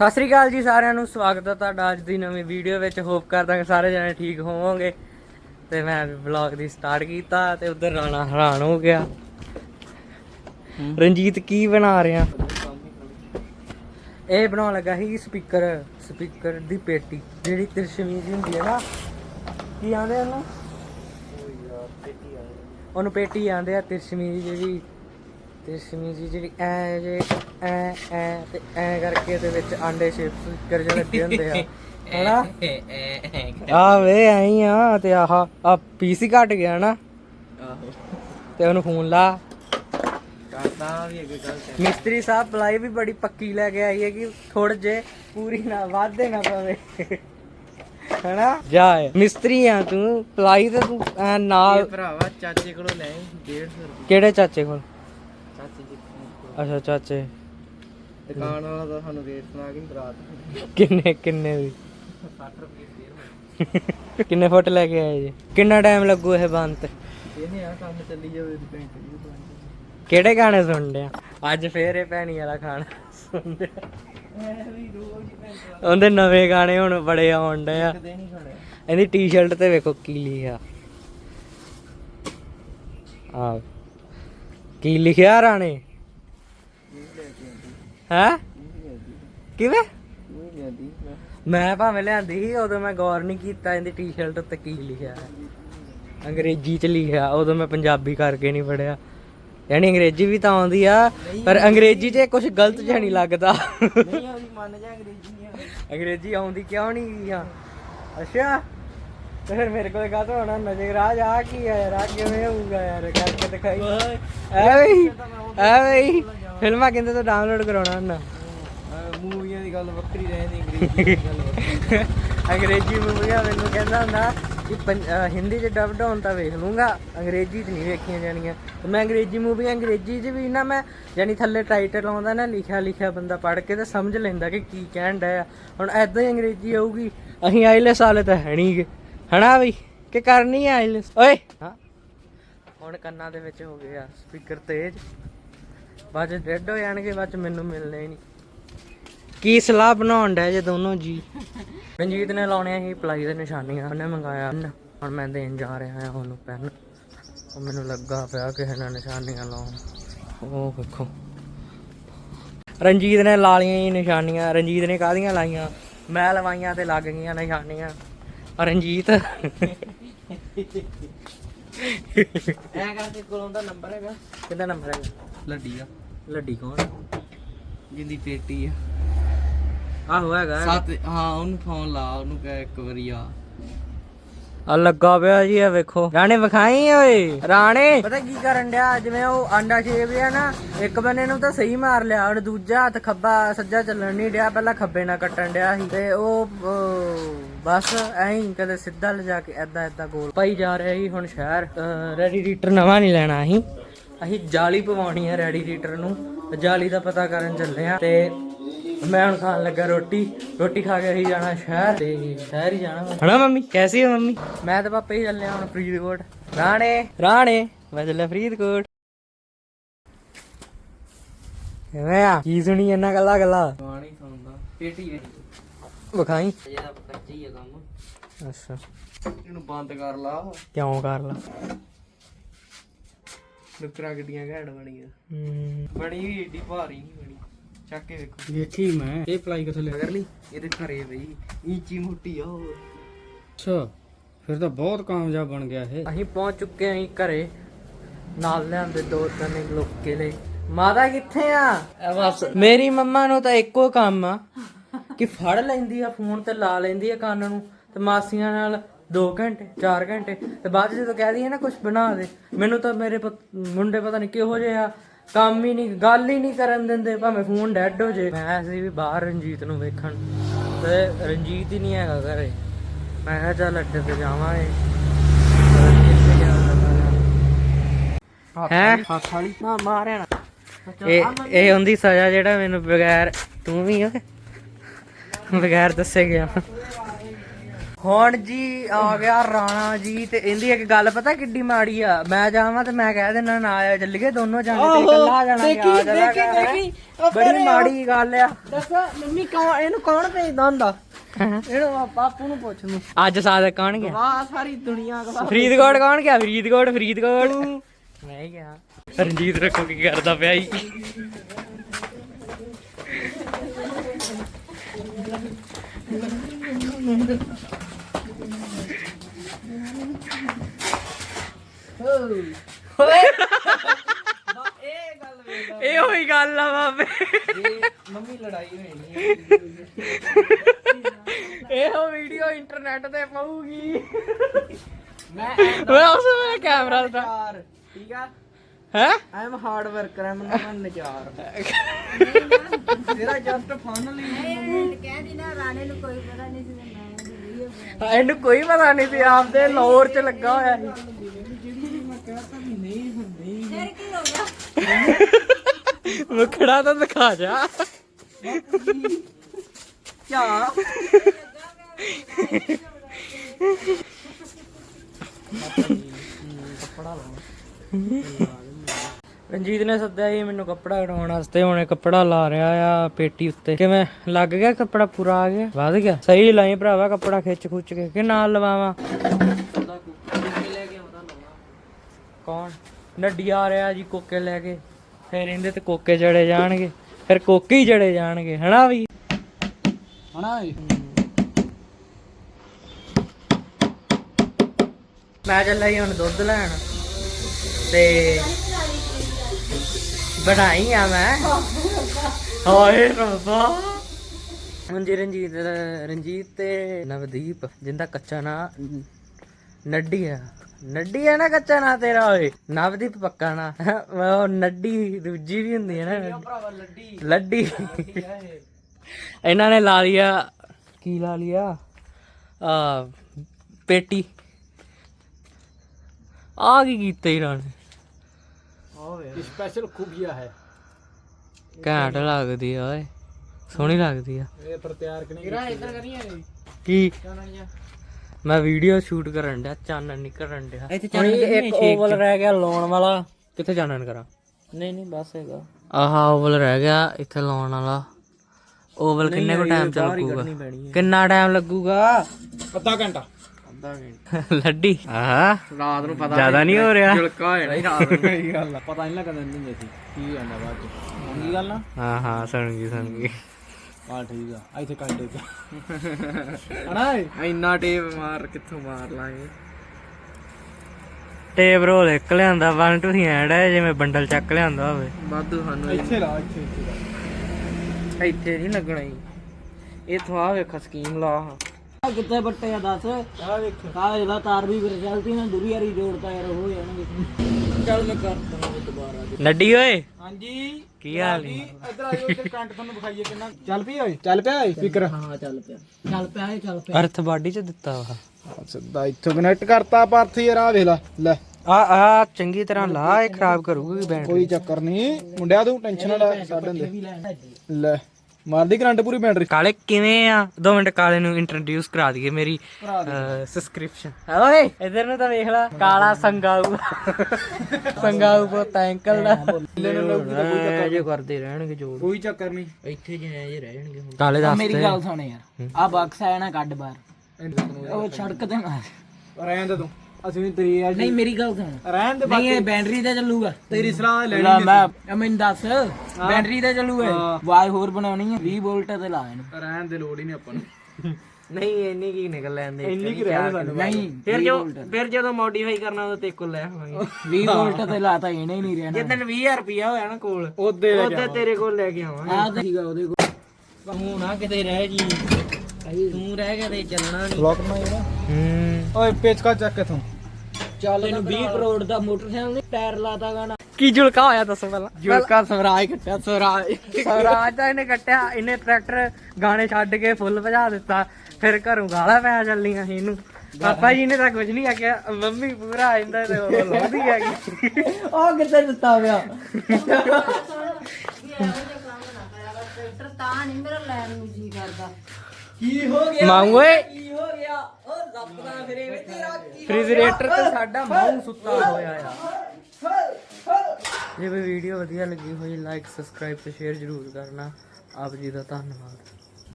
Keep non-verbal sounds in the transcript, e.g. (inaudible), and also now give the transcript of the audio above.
ਸਤਿ ਸ੍ਰੀ ਅਕਾਲ ਜੀ ਸਾਰਿਆਂ ਨੂੰ ਸਵਾਗਤ ਹੈ ਤੁਹਾਡਾ ਅੱਜ ਦੀ ਨਵੀਂ ਵੀਡੀਓ ਵਿੱਚ। ਹੋਪ ਕਰਦਾ ਕਿ ਸਾਰੇ ਜਣੇ ਠੀਕ ਹੋਵੋਗੇ। ਤੇ ਮੈਂ ਵਲੌਗ ਦੀ ਸਟਾਰਟ ਕੀਤਾ ਤੇ ਉਧਰ ਰਾਣਾ ਹੈਰਾਨ ਹੋ ਗਿਆ। ਰਣਜੀਤ ਕੀ ਬਣਾ ਰਿਹਾ? ਇਹ ਬਣਾਉਣ ਲੱਗਾ ਸੀ ਸਪੀਕਰ ਸਪੀਕਰ ਦੀ ਪੇਟੀ ਜਿਹੜੀ ਤਿਰਸ਼ਮੀਜ਼ ਹੁੰਦੀ ਹੈ ਨਾ ਕੀ ਆਂਦੇ ਉਹਨੂੰ? ਉਹਨੂੰ ਪੇਟੀ ਆਂਦੇ ਆ ਤਿਰਸ਼ਮੀਜ਼ ਜਿਹੜੀ ਤਿਰਸ਼ਮੀਜ਼ ਜਿਹੜੀ ਐ ਜੇ ਐ ਐ ਤੇ ਐ ਕਰਕੇ ਦੇ ਵਿੱਚ ਆਂਡੇ ਸ਼ੇਪ ਸਪੀਕਰ ਜਿਹੜੇ ਲੱਗੇ ਹੁੰਦੇ ਆ। (laughs) ਹਨਾ? ਆ ਵੇ ਐਂ ਆ ਤੇ ਆਹ ਆ ਪੀਸੀ ਘਟ ਗਿਆ ਨਾ। ਆਹੋ। ਤੇ ਉਹਨੂੰ ਫੋਨ ਲਾ। ਕਰਦਾ ਵੀ ਅੱਗੇ ਗੱਲ ਮਿਸਤਰੀ ਸਾਹਿਬ ਪਲਾਈ ਵੀ ਬੜੀ ਪੱਕੀ ਲੈ ਕੇ ਆਈ ਹੈ ਕਿ ਥੋੜ ਜੇ ਪੂਰੀ ਨਾ ਵਾਧੇ ਨਾ ਪਵੇ। ਹਨਾ? ਜਾ ਮਿਸਤਰੀ ਆ ਤੂੰ ਪਲਾਈ ਤੇ ਤੂੰ ਨਾਲ ਭਰਾਵਾ ਚਾਚੇ ਕੋਲੋਂ ਲੈ 150 ਰੁਪਏ। ਕਿਹੜੇ ਚਾਚੇ ਜੀ ਕੋਲ। ਅੱਛਾ ਚਾਚੇ। ਦੁਕਾਨ ਵਾਲਾ ਤਾਂ ਸਾਨੂੰ ਰੇਟ ਸੁਣਾ ਕੇ ਬਰਾਤ ਕਿੰਨੇ ਕਿੰਨੇ ਦੀ? 60 ਰੁਪਏ ਫੇਰ ਕਿੰਨੇ ਫੁੱਟ ਲੈ ਕੇ ਆਏ ਜੀ? ਕਿੰਨਾ ਟਾਈਮ ਲੱਗੂ ਇਹ ਬੰਦ ਤੇ? ਇਹਨੇ ਆ ਕੰਮ ਚੱਲੀ ਜਾਵੇ ਬਣ ਕਿਹੜੇ ਗਾਣੇ ਸੁਣਦੇ ਆ? ਅੱਜ ਫੇਰ ਇਹ ਭੈਣੀ ਵਾਲਾ ਖਾਣਾ ਸੁਣਦੇ ਆ। ਉਹਦੇ ਨਵੇਂ ਗਾਣੇ ਹੁਣ ਬੜੇ ਆਉਣ ਡੇ ਆ। ਇਹਦੀ ਟੀ-ਸ਼ਰਟ ਤੇ ਵੇਖੋ ਕੀ ਲਿਖਿਆ। ਆ ਕੀ ਲਿਖਿਆ ਰਾਣੇ? ਹੈ? ਕਿਵੇਂ? ਮੈਂ। ਭਾਵੇਂ ਲਿਆਂਦੀ ਸੀ ਉਦੋਂ ਮੈਂ ਗੌਰ ਨਹੀਂ ਕੀਤਾ ਇਹਦੀ ਟੀ-ਸ਼ਰਟ ਉੱਤੇ ਕੀ ਲਿਖਿਆ ਹੈ। ਅੰਗਰੇਜ਼ੀ ਚ ਲਿਖਿਆ ਉਦੋਂ ਮੈਂ ਪੰਜਾਬੀ ਕਰਕੇ ਨਹੀਂ ਪੜਿਆ ਯਾਨੀ ਅੰਗਰੇਜ਼ੀ ਵੀ ਤਾਂ ਆਉਂਦੀ ਆ ਪਰ ਅੰਗਰੇਜ਼ੀ 'ਚ ਕੁਝ ਗਲਤ ਜਿਹਾ ਨਹੀਂ ਲੱਗਦਾ। ਨਹੀਂ ਆਉਂਦੀ ਮੰਨ ਜਾ ਅੰਗਰੇਜ਼ੀ ਅੰਗਰੇਜ਼ੀ ਆਉਂਦੀ ਕਿਉਂ ਨਹੀਂ ਆ? ਅੱਛਾ ਤੇ ਫਿਰ ਮੇਰੇ ਕੋਲ ਕਾ ਹੋਣਾ ਨਜ਼ਰ ਆ ਜਾ ਕੀ ਆ ਯਾਰ ਆ ਕਿਵੇਂ ਹੋਊਗਾ ਯਾਰ ਕਰਕੇ ਦਿਖਾਈ। ਐਵੇਂ ਹੀ ਐਵੇਂ ਹੀ। ਫਿਲਮਾਂ ਕਹਿੰਦੇ ਤਾਂ ਡਾਊਨਲੋਡ ਕਰਾਉਣਾ ਹੁੰਦਾ ਮੂਵੀਆਂ ਦੀ ਗੱਲ ਵੱਖਰੀ ਰਹਿੰਦੀ ਅੰਗਰੇਜ਼ੀ ਦੀ ਗੱਲ ਵੱਖਰੀ। ਅੰਗਰੇਜ਼ੀ ਮੂਵੀਆਂ ਮੈਨੂੰ ਕਹਿੰਦਾ ਹੁੰਦਾ ਕਿ ਹਿੰਦੀ 'ਚ ਡਬਡ ਹੋਣ ਤਾਂ ਵੇਖ ਲੂੰਗਾ ਅੰਗਰੇਜ਼ੀ 'ਚ ਨਹੀਂ ਵੇਖੀਆਂ ਜਾਣੀਆਂ। ਤੇ ਮੈਂ ਅੰਗਰੇਜ਼ੀ ਮੂਵੀਆਂ ਅੰਗਰੇਜ਼ੀ 'ਚ ਵੀ ਨਾ ਮੈਂ ਯਾਨੀ ਥੱਲੇ ਟਾਈਟਲ ਆਉਂਦਾ ਨਾ ਲਿਖਿਆ ਲਿਖਿਆ ਬੰਦਾ ਪੜ੍ਹ ਕੇ ਤੇ ਸਮਝ ਲੈਂਦਾ ਕਿ ਕੀ ਕਹਿਣ ਡਿਆ ਹੁਣ ਐਦਾਂ ਹੀ ਅੰਗਰੇਜ਼ੀ ਆਊਗੀ ਅਸੀਂ ਆਈਲੈਸ ਵਾਲੇ ਤਾਂ ਹੈ ਨਹੀਂਗੇ ਹਨਾ ਬਈ? ਕਿ ਕਰਨੀ ਆਈਲੈਸ? ਓਏ! ਹਾਂ। ਹੁਣ ਕੰਨਾਂ ਦੇ ਵਿੱਚ ਹੋ ਗਿਆ ਸਪੀਕਰ ਤੇਜ਼। ਬਾਅਦ 'ਚ ਡੈਡ ਹੋ ਜਾਣਗੇ ਬਾਅਦ 'ਚ ਮੈਨੂੰ ਮਿਲਣੇ ਨਹੀਂ। ਕੀ ਸਲਾਹ ਬਣਾਉਣ ਡਿਆ ਜੇ ਦੋਨੋਂ ਜੀ? ਰਣਜੀਤ ਨੇ ਲਾਉਣੀਆਂ ਸੀ ਪਲਾਈ ਦੇ ਨਿਸ਼ਾਨੀਆਂ ਉਹਨੇ ਮੰਗਾਇਆ ਹੁਣ ਮੈਂ ਦੇਣ ਜਾ ਰਿਹਾ ਹਾਂ ਉਹਨੂੰ ਪੈਨ ਉਹ ਮੈਨੂੰ ਲੱਗਾ ਪਿਆ ਕਿਸੇ ਨੇ ਨਿਸ਼ਾਨੀਆਂ ਲਾਉਣ। ਉਹ ਵੇਖੋ। ਰਣਜੀਤ ਨੇ ਲਾ ਲਈਆਂ ਜੀ ਨਿਸ਼ਾਨੀਆਂ ਰਣਜੀਤ ਨੇ ਕਾਹਦੀਆਂ ਲਾਈਆਂ? ਮੈਂ ਲਵਾਈਆਂ ਤੇ ਲੱਗ ਗਈਆਂ ਨਿਸ਼ਾਨੀਆਂ। ਰਣਜੀਤ। ਐ ਕਰਕੇ ਕੋਲੋਂ ਦਾ ਨੰਬਰ ਹੈਗਾ। ਕਿਹਦਾ ਨੰਬਰ ਹੈ ਲੱਡੀ ਆ। ਲੱਡੀ ਕੌਣ? ਜਿੰਦੀ ਪੇਟੀ ਆ। ਆਹੋ ਹੈਗਾ ਸੱਤ ਹਾਂ ਉਹਨੂੰ ਫੋਨ ਲਾ ਉਹਨੂੰ ਕਹਿ ਇੱਕ ਵਾਰੀ ਆ। ਆ ਲੱਗਾ ਪਿਆ ਜੀ ਆ ਵੇਖੋ। ਰਾਣੇ ਵਿਖਾਈ ਓਏ। ਰਾਣੇ। ਪਤਾ ਕੀ ਕਰਨ ਡਿਆ? ਜਿਵੇਂ ਉਹ ਆਂਡਾ ਸ਼ੇਪ ਆ ਨਾ ਇੱਕ ਬੰਨੇ ਨੂੰ ਤਾਂ ਸਹੀ ਮਾਰ ਲਿਆ ਹੁਣ ਦੂਜਾ ਹੱਥ ਖੱਬਾ ਸੱਜਾ ਚੱਲਣ ਨਹੀਂ ਡਿਆ ਪਹਿਲਾਂ ਖੱਬੇ ਨਾਲ ਕੱਟਣ ਡਿਆ ਸੀ। ਤੇ ਉਹ ਬਸ ਐਂ ਕਦੇ ਸਿੱਧਾ ਲਿਜਾ ਕੇ ਐਦਾਂ ਐਦਾਂ ਗੋਲ ਪਾਈ ਜਾ ਰਿਹਾ ਸੀ ਹੁਣ ਸ਼ਹਿਰ। ਰੈਡੀ ਰੀਟਰ ਨਵਾਂ ਨਹੀਂ ਲੈਣਾ ਅਸੀਂ ਅਸੀਂ ਜਾਲੀ ਪਵਾਉਣੀ ਹੈ ਰੈਡੀ ਰੀਟਰ ਨੂੰ। ਤੇ ਜਾਲੀ ਦਾ ਪਤਾ ਕਰਨ ਚੱਲੇ ਆ ਤੇ ਮੈਂ ਹੁਣ ਖਾਣ ਲੱਗਾ ਰੋਟੀ। ਰੋਟੀ ਖਾ ਕੇ ਅਸੀਂ ਜਾਣਾ ਸ਼ਹਿਰ ਤੇ ਸ਼ਹਿਰ ਹੀ ਜਾਣਾ ਹਣਾ ਮੰਮੀ? ਕੈਸੀ ਹੈ ਮੰਮੀ? ਮੈਂ ਤੇ ਪਾਪਾ ਹੀ ਚੱਲੇ ਹੁਣ ਫਰੀਦਕੋਟ। ਰਾਣੇ ਰਾਣੇ ਮੈਂ ਚੱਲਿਆ ਫਰੀਦਕੋਟ। ਕਿਵੇਂ ਆ? ਕੀ ਸੁਣੀ ਇਹਨਾਂ ਗੱਲਾਂ ਗੱਲਾਂ ਪਾਣੀ ਸੁਣਦਾ ਪੇਟੀ ਵੇ ਵਿਖਾਈ। ਜਿਹਦਾ ਕੱਚਾ ਹੀ ਆ ਕੰਮ। ਅੱਛਾ। ਇਹਨੂੰ ਬੰਦ ਕਰ ਲਾ। ਕਿਉਂ ਕਰ ਲਾ? ਨੁਕਰਾ ਗੱਡੀਆਂ ਘੈਂਟ ਬਣੀਆਂ। ਬਣੀ ਵੀ ਏਡੀ ਭਾਰੀ ਨਹੀਂ ਬਣੀ। ਚੱਕ ਕੇ ਵੇਖੋ। ਵੇਖੀ ਮੈਂ ਇਹ ਪਲਾਈ ਕਿੱਥੋਂ ਲੈ ਕਰ ਲਈ ਇਹਦੇ ਘਰੇ ਬਈ ਇੰਚੀ ਮੋਟੀ ਆ ਅੱਛਾ ਫਿਰ ਤਾਂ ਬਹੁਤ ਕਾਮਯਾਬ ਬਣ ਗਿਆ ਇਹ। ਅਸੀਂ ਪਹੁੰਚ ਚੁੱਕੇ ਹਾਂ ਘਰੇ। ਨਾਲ ਲਿਆਂਦੇ ਦੋ ਤਿੰਨ ਲੋਕੇ ਲਈ ਮਾਤਾ ਕਿੱਥੇ ਆ? ਬਸ। ਮੇਰੀ ਮੰਮਾ ਨੂੰ ਤਾਂ ਇੱਕੋ ਕੰਮ ਆ ਕਿ ਫੜ ਲੈਂਦੀ ਆ ਫੋਨ ਤੇ ਲਾ ਲੈਂਦੀ ਆ ਕੰਨ ਨੂੰ ਤੇ ਮਾਸੀਆਂ ਨਾਲ 2 ਘੰਟੇ 4 ਘੰਟੇ ਤੇ ਬਾਅਦ 'ਚ ਜਦੋਂ ਕਹਿ ਆ ਨਾ ਕੁਝ ਬਣਾ ਦੇ ਮੈਨੂੰ ਤਾਂ ਮੇਰੇ ਮੁੰਡੇ ਪਤਾ ਨਹੀਂ ਕਿਹੋ ਜਿਹੇ ਆ ਕੰਮ ਹੀ ਨਹੀਂ ਗੱਲ ਹੀ ਨਹੀਂ ਕਰਨ ਦਿੰਦੇ ਭਾਵੇਂ ਫੋਨ ਡੈਡ ਹੋ ਜੇ। ਮੈਂ ਸੀ ਵੀ ਬਾਹਰ ਰਣਜੀਤ ਨੂੰ ਵੇਖਣ ਤੇ ਰਣਜੀਤ ਹੀ ਨਹੀਂ ਹੈਗਾ ਘਰੇ। ਮੈਂ ਕਿਹਾ ਚੱਲ ਅੱਡੇ ਤੇ ਜਾਵਾਂਗੇ। ਹੈ? ਹੱਥ ਵਾਲੀ। ਨਾ ਮਾਰਿਆ ਇਹ ਇਹ ਹੁੰਦੀ ਸਜ਼ਾ ਜਿਹੜਾ ਮੈਨੂੰ ਬਗੈਰ ਤੂੰ ਵੀ ਓਏ ਬਗੈਰ ਦੱਸੇ ਗਿਆ। ਹੁਣ ਜੀ ਆ ਗਿਆ ਰਾਣਾ ਜੀ ਤੇ ਇਹਦੀ ਇੱਕ ਗੱਲ ਪਤਾ ਕਿੱਡੀ ਮਾੜੀ ਆ। ਮੈਂ ਜਾਵਾਂ ਤੇ ਮੈਂ ਕਹਿ ਦੇਣਾ ਨਾ ਆਇਆ ਚੱਲੀਏ ਦੋਨੋਂ ਜਾਣੇ ਤੇ ਇਕੱਲਾ ਜਾਣਾ ਕਿ ਆ ਜਾਣਾ ਬੜੀ ਮਾੜੀ ਗੱਲ ਆ। ਦੱਸ ਮੰਮੀ ਕੌਣ ਇਹਨੂੰ ਕੌਣ ਭੇਜਦਾ ਹੁੰਦਾ? ਇਹਨੂੰ ਬਾਪੂ ਨੂੰ ਪੁੱਛ ਨੂੰ ਅੱਜ ਸਾਦ ਕੌਣ ਗਿਆ? ਵਾਹ ਸਾਰੀ ਦੁਨੀਆ ਦਾ ਫਰੀਦਕੋਟ ਕੌਣ ਗਿਆ? ਫਰੀਦਕੋਟ ਫਰੀਦਕੋਟ। ਮੈਂ ਗਿਆ। ਰਣਜੀਤ ਰੱਖੋ ਕੀ ਕਰਦਾ ਪਿਆ ਇਹ ਗੱਲ ਵੇਖ ਇਹ ਹੋਈ ਗੱਲ ਆ ਬਾਬੇ। ਮੰਮੀ ਲੜਾਈ ਹੋਣੀ ਇਹੋ ਵੀਡੀਓ ਇੰਟਰਨੈਟ ਤੇ ਪਾਉਗੀ ਮੈਂ ਉਸ ਵੇਲੇ ਕੈਮਰਾ ਦਾ। ਚਾਰ ਠੀਕ ਆ? ਹੈ? I am hard worker I am Naman ਨਚਾਰ ਤੇਰਾ ਜਸਟ ਫਾਈਨਲੀ ਕਹਿੰਦੀ ਨਾ ਰਾਣੇ ਨੂੰ ਕੋਈ ਪਤਾ ਨਹੀਂ ਸੀ। ਇਹਨੂੰ ਕੋਈ ਪਤਾ ਨਹੀਂ ਸੀ ਆਪਦੇ ਲੋਰ ਚ ਲੱਗਾ ਹੋਇਆ ਸੀ। ਫਿਰ ਕੀ ਹੋ ਗਿਆ ਮੁਖੜਾ ਤਾਂ ਦਿਖਾ ਜਾ। ਚਾ ਰਣਜੀਤ ਨੇ ਸੱਦਿਆ ਸੀ ਮੈਨੂੰ ਕੱਪੜਾ ਕਢਾਉਣ ਵਾਸਤੇ। ਹੁਣੇ ਕੱਪੜਾ ਲਾ ਰਿਹਾ ਆ ਪੇਟੀ ਉੱਤੇ। ਕਿਵੇਂ? ਲੱਗ ਗਿਆ ਕੱਪੜਾ ਪੂਰਾ ਆ ਗਿਆ? ਵੱਧ ਗਿਆ? ਸਹੀ ਲਾਈ ਭਰਾਵਾ ਕੱਪੜਾ ਖਿੱਚ ਖੁੱਚ ਕੇ। ਕਿ ਨਾਲ ਲਵਾਵਾਂ? ਕੌਣ? ਨੱਡੀ ਆ ਰਿਹਾ ਜੀ ਕੋਕੇ ਲੈ ਕੇ। ਫਿਰ ਇਹਦੇ ਤੇ ਕੋਕੇ ਜੜੇ ਜਾਣਗੇ। ਫਿਰ ਕੋਕੇ ਹੀ ਜੜੇ ਜਾਣਗੇ। ਹਨਾ ਵੀ? ਹਣਾ ਮੈਂ ਚੱਲਿਆ ਜੀ ਹੁਣ ਦੁੱਧ ਲੈਣ। ਤੇ ਬਣਾਈ ਆ ਮੈਂ। ਹਾਏ ਰੱਬਾ। ਹਾਂਜੀ ਰਣਜੀਤ ਰਣਜੀਤ ਤੇ ਨਵਦੀਪ ਜਿੰਦਾ ਕੱਚਾ ਨਾ ਨੱਡੀ ਆ। ਨੱਡੀ ਆ ਨਾ ਕੱਚਾ ਨਾ ਤੇਰਾ ਓਏ। ਨਵਦੀਪ ਪੱਕਾ ਨਾ। ਉਹ ਨੱਡੀ ਦੂਜੀ ਵੀ ਹੁੰਦੀ ਹੈ ਨਾ। ਲੱਡੀ। ਲੱਡੀ। ਇਹਨਾਂ ਨੇ ਲਾ ਲਿਆ ਕੀ ਲਾ ਲਿਆ? ਆ ਪੇਟੀ। ਆ ਕੀ ਕੀਤਾ ਇਹਨਾਂ ਨੇ? ਸਪੈਸ਼ਲ ਖੂਬੀਆ ਹੈ। ਘੈਂਟ ਲੱਗਦੀ ਆ ਓਏ। ਸੋਹਣੀ ਲੱਗਦੀ ਆ। ਇਹ ਪਰ ਤਿਆਰ ਕਿ ਨਹੀਂ ਕਿਰਾ ਇੱਧਰ ਕਰੀਏ ਕੀ? ਚਾਨਣੀਆਂ ਮੈਂ ਵੀਡੀਓ ਸ਼ੂਟ ਕਰਨ ਡਿਆ ਚਾਨਣ ਨਹੀਂ ਕਰਨ ਡਿਆ ਹੁਣ ਇਹ ਇੱਕ ਓਵਲ ਰਹਿ ਗਿਆ ਲਾਉਣ ਵਾਲਾ। ਕਿੱਥੇ ਚਾਨਣ ਕਰਾਂ? ਨਹੀਂ ਨਹੀਂ ਬਸ ਹੈਗਾ। ਆਹਾ ਓਵਲ ਰਹਿ ਗਿਆ ਇੱਥੇ ਲਾਉਣ ਵਾਲਾ। ਓਵਲ ਕਿੰਨੇ ਕੋ ਟਾਈਮ ਚ ਲੱਗੂਗਾ? ਕਿੰਨਾ ਟਾਈਮ ਲੱਗੂਗਾ? ਅੱਧਾ ਘੰਟਾ। ਅੱਧਾ ਘੰਟਾ ਲੱਡੀ? ਆਹਾ। ਰਾਤ ਨੂੰ ਪਤਾ ਜ਼ਿਆਦਾ ਨਹੀਂ ਹੋ ਰਿਹਾ। ਜੁਲਕਾ ਹੋਇਆ। ਨਹੀਂ ਰਾਤ ਨੂੰ। ਸਹੀ ਗੱਲ ਆ। ਪਤਾ ਨਹੀਂ ਲੱਗਦਾ ਨਹੀਂ ਸੀ। ਕੀ ਜਾਂਦਾ ਬਾਅਦ ਚ। ਮੰਗੀ ਗੱਲ ਨਾ ਹਾਂ ਹਾਂ ਸੁਣ ਗਈ ਸੁਣ ਗਈ। ਹਾਂ ਠੀਕ ਆ। ਇੱਥੇ ਕੱਢ ਦੇ ਹਣਾ ਇੰਨਾ ਟੇਪ ਮਾਰ ਕਿੱਥੋਂ ਮਾਰ ਲਾਂਗੇ? ਟੇਪ ਰੋਲ ਇੱਕ ਲਿਆਂਦਾ ਵਨ ਟੂ ਹੀ ਐਂਡ ਹੈ ਜਿਵੇਂ ਬੰਡਲ ਚੱਕ ਲਿਆਂਦਾ ਹੋਵੇ। ਵਾਧੂ ਸਾਨੂੰ ਇੱਥੇ ਲਾ ਇੱਥੇ ਇੱਥੇ ਇੱਥੇ ਨਹੀਂ ਲੱਗਣਾ ਜੀ। ਇਥੋਂ ਆ ਵੇਖ ਸਕੀਮ ਲਾ ਕਿੱਥੇ ਬੱਟੇ ਆ ਦੱਸ? ਆ ਵੇਖ। ਕਾਹ ਜਿਹੜਾ ਤਾਰ ਵੀ ਫਿਰ ਚਲਦੀ ਨਾ ਦੂਰੀ ਯਾਰ ਹੋ ਜਾਣਗੇ ਚੱਲ ਮੈਂ ਕਰ ਦਵਾਂਗਾ ਦੁਬਾਰਾ ਨੱਡੀ ਓਏ। ਹਾਂਜੀ। ਕੀ ਹਾਲ ਈ ਇੱਧਰ ਆਇਓ ਇੱਧਰ ਕੰਟ ਤੁਹਾਨੂੰ ਵਿਖਾਈਏ ਕਿੰਨਾ। ਚੱਲ ਪਈ ਓਏ? ਚੱਲ ਪਿਆ ਓਏ ਸਪੀਕਰ ਹਾਂ ਚੱਲ ਪਿਆ। ਚੱਲ ਪਿਆ ਇਹ ਚੱਲ ਪਿਆ। ਅਰਥ ਬਾਡੀ ਚ ਦਿੱਤਾ ਵਾ। ਸਿੱਧਾ ਇੱਥੋਂ ਕਨੈਕਟ ਕਰਤਾ ਪਰਥ ਯਾਰ ਆ ਵੇਖ ਲੈ ਲੈ। ਆ ਆ ਚੰਗੀ ਤਰ੍ਹਾਂ ਲਾ ਇਹ ਖਰਾਬ ਕਰੂਗੀ ਬੈਂਡ ਕੋਈ ਚੱਕਰ ਨਹੀਂ। ਮੁੰਡਿਆ ਤੂੰ ਟੈਨਸ਼ਨ ਨਾ ਲੈ ਛੱਡ ਦੇ। ਲੈ। ਮਾਰਦੀ ਕਰੰਟ ਪੂਰੀ ਬੈਟਰੀ ਕਾਲੇ ਕਿਵੇਂ ਆ? ਦੋ ਮਿੰਟ ਕਾਲੇ ਨੂੰ ਇੰਟਰੋਡਿਊਸ ਕਰਾ ਦਈਏ ਮੇਰੀ ਸਬਸਕ੍ਰਿਪਸ਼ਨ ਓਏ ਇਧਰ ਨੂੰ ਤਾਂ ਵੇਖ ਲੈ ਕਾਲਾ ਸੰਗਾਊ। ਸੰਗਾਊ ਪੁੱਤ ਅੰਕਲ ਦਾ। ਜੇ ਕਰਦੇ ਰਹਿਣਗੇ ਜੋ ਕੋਈ ਚੱਕਰ ਨਹੀਂ। ਇੱਥੇ ਜਿਵੇਂ ਜੇ ਰਹਿ ਜਾਣਗੇ ਹੁਣ। ਕਾਲੇ ਦੱਸ ਮੇਰੀ ਗੱਲ ਸੁਣ ਯਾਰ। ਆ ਬਾਕਸ ਆਇਆ ਨਾ ਕੱਢ ਬਾਹਰ। ਉਹ ਸੜਕ ਤੇ ਮਾਰ। ਰਹਿਣ ਦੇ ਤੂੰ। ਅਸੀਂ ਵੀ ਤੇਰੀ ਆ ਨਹੀਂ ਮੇਰੀ ਗੱਲ ਸੁਣ। ਰਹਿਣ ਦੇ ਨਹੀਂ ਇਹ ਬੈਟਰੀ ਤੇ ਚੱਲੂਗਾ। ਤੇਰੀ ਸਲਾਹ ਲੈਣੀ ਲੈ ਮੈਂ ਮੈਨੂੰ ਦੱਸ। ਬੈਟਰੀ ਤੇ ਚੱਲੂਗਾ ਵਾਈ ਹੋਰ ਬਣਾਉਣੀ ਹੈ 20 ਵੋਲਟ ਤੇ ਲਾ ਇਹਨੂੰ। ਰਹਿਣ ਦੇ ਲੋੜ ਹੀ ਨਹੀਂ ਆਪਾਂ ਨੂੰ। (laughs) ਨਹੀਂ ਇੰਨੀ ਕੀ ਨਿਕਲ ਲੈਂਦੇ ਇੰਨੀ ਕਿ ਰਹਿਣ ਸਾਨੂੰ। ਨਹੀਂ ਫਿਰ ਜੋ ਫਿਰ ਜਦੋਂ ਮੋਡੀਫਾਈ ਕਰਨਾ ਉਹ ਤੇ ਕੋਲ ਲੈ ਆਵਾਂਗੇ। 20 ਵੋਲਟ ਤੇ ਲਾਤਾ ਇਹਨੇ ਹੀ ਨਹੀਂ ਰਹਿਣਾ। ਜਿੱਦਣ 20000 ਰੁਪਿਆ ਹੋਇਆ ਨਾ ਕੋਲ ਉਹਦੇ ਉਹਦੇ ਤੇਰੇ ਕੋਲ ਲੈ ਕੇ ਆਵਾਂਗੇ। ਆ ਤੇ ਸੀਗਾ ਉਹਦੇ ਕੋਲ। ਤੂੰ ਨਾ ਕਿਤੇ ਰਹਿ ਜੀ। ਤੂੰ ਰਹਿ ਗਿਆ ਤੇ ਚੱਲਣਾ ਨਹੀਂ ਬਲੌਕ ਨਾ ਯਾਰ ਹੂੰ। ਓਏ ਪੇਚਕਾ ਚੱਕ ਇਥੋਂ। ਚੱਲ ਇਹਨੂੰ 20 ਕਰੋੜ ਦਾ ਮੋਟਰਸਾਈਕਲ ਨਹੀਂ ਟਾਇਰ ਲਾਤਾ ਗਾਣਾ। ਕੀ ਜੁਲਕਾ ਹੋਇਆ ਦੱਸੋ ਪਹਿਲਾਂ? ਜੁਲਕਾ ਸਵਰਾਜ ਕੱਟਿਆ ਸਵਰਾਜ। ਸਵਰਾਜ ਦਾ ਇਹਨੇ ਕੱਟਿਆ ਇਹਨੇ ਟਰੈਕਟਰ ਗਾਣੇ ਛੱਡ ਕੇ ਫੁੱਲ ਭਜਾ ਦਿੱਤਾ ਫਿਰ ਘਰੋਂ ਗਾਲਾਂ ਪੈ ਚੱਲੀਆਂ ਸੀ ਇਹਨੂੰ। ਪਾਪਾ ਜੀ ਨੇ ਤਾਂ ਕੁਝ ਨਹੀਂ ਆਖਿਆ ਮੰਮੀ ਪੂਰਾ ਆਇੰਦਾ ਤੇ ਉਹ ਲਾਉਂਦੀ ਹੈਗੀ ਉਹ ਕਿੱਥੇ ਦਿੱਤਾ ਪਿਆ? ਤਾਂ ਨਹੀਂ ਮੇਰਾ ਲੈਣ ਨੂੰ ਜੀ ਕਰਦਾ। ਕੀ ਹੋ ਗਿਆ ਓਏ ਕੀ ਓ ਤਪਦਾ ਫਿਰੇ ਵੇ ਤੇਰਾ ਕੀ ਫ੍ਰੀਜ਼ਰੇਟਰ ਤੇ ਸਾਡਾ ਮਾਊ ਸੁੱਤਾ ਹੋਇਆ ਆ। ਜੇ ਵੀ ਵੀਡੀਓ ਵਧੀਆ ਲੱਗੀ ਹੋਈ ਲਾਈਕ ਸਬਸਕ੍ਰਾਈਬ ਤੇ ਸ਼ੇਅਰ ਜ਼ਰੂਰ ਕਰਨਾ। ਆਪ ਜੀ ਦਾ ਧੰਨਵਾਦ।